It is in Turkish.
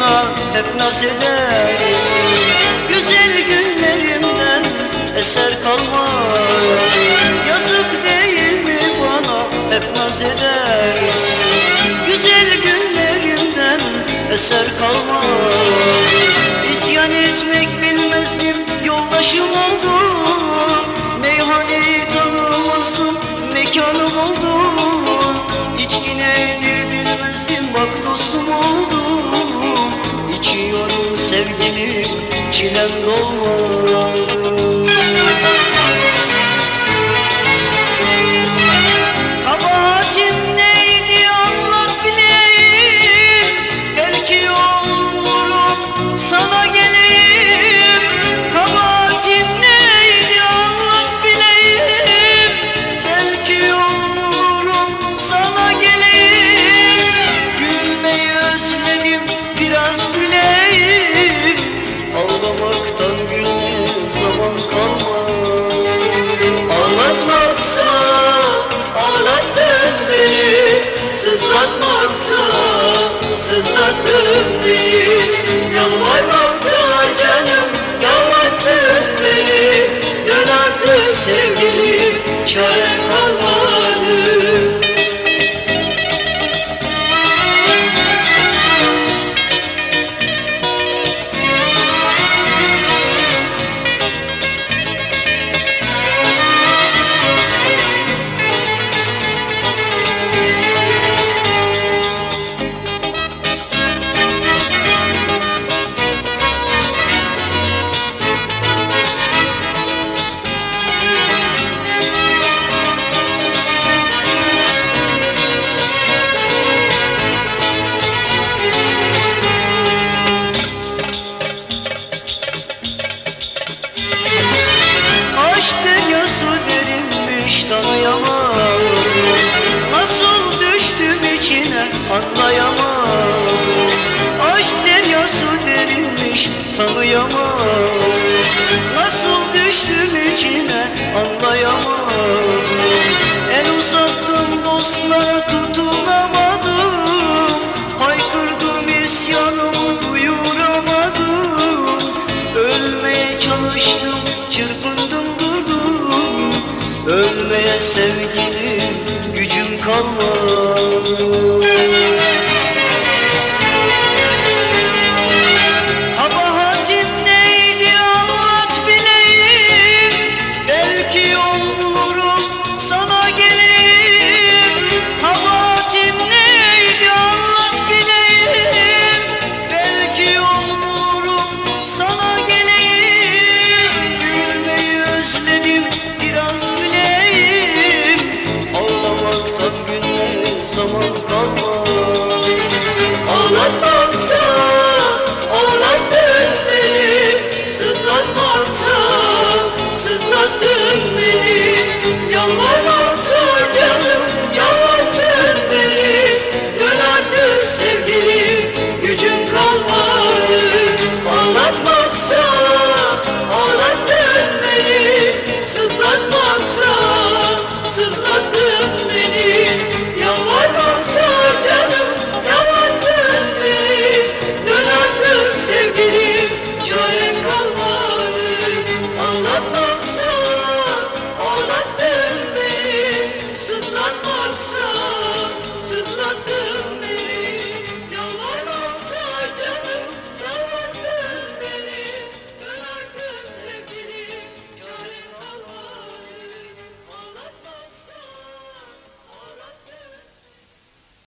bana hep naz edersin Güzel günlerimden eser kalmadı. Yazık değil mi bana? Hep naz edersin Güzel günlerimden eser kalmadı. Sinan Çarem düştüm içine anlayamadım. El uzattım dostlara tutunamadım. Haykırdım isyanımı duyuramadım. Ölmeye çalıştım çırpındım durdum. Ölmeye sevgilim gücüm kalmadı.